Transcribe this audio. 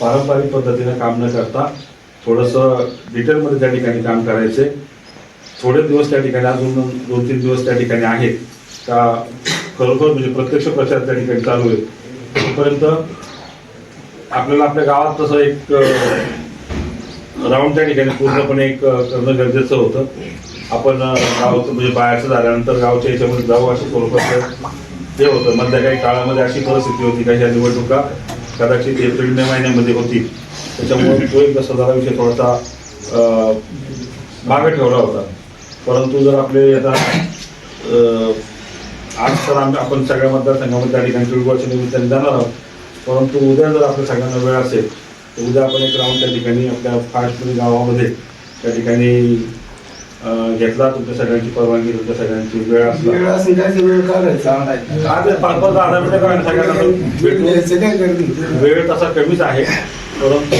पारंपरिक पद्धतीने काम न करता थोडंसं डिटेलमध्ये त्या ठिकाणी काम करायचे. थोडे दिवस त्या ठिकाणी अजून दोन तीन दिवस त्या ठिकाणी आहेत. का खरोखर म्हणजे प्रत्यक्ष प्रचार त्या ठिकाणी चालू आहे तोपर्यंत आपल्याला आपल्या गावात तसं एक राऊंड त्या ठिकाणी पूर्णपणे एक करणं गरजेचं होतं. आपण गावचं गावाचं म्हणजे बाहेरचं झाल्यानंतर गावच्या याच्यामध्ये जाऊ असं स्वरूपात ते होतं. मधल्या काही काळामध्ये अशी परिस्थिती होती काही या निवडणुका कदाचित एप्रिल मे महिन्यामध्ये होती. त्याच्यामुळे तो एक जसा जरा विषय थोडासा मागे ठेवला होता. परंतु जर आपले आता आज तर आम्ही आपण सगळ्या मतदारसंघामध्ये त्या ठिकाणी टिळगोच्या निमित्ताने जाणार आहोत. परंतु उद्या जर आपल्या सगळ्यांना वेळ असेल तर उद्या आपण एक राऊंड त्या ठिकाणी आपल्या फास्टमध्ये गावामध्ये त्या ठिकाणी घेतला तुमच्या सगळ्यांची परवानगी तुमच्या सगळ्यांची वेळ वेळ असला त्याचा वेळ काढायचा? आज पाच पाच दहा दहा मिनिटं काय सगळ्यांना काय गर्दी. वेळ तसा कमीच आहे. परंतु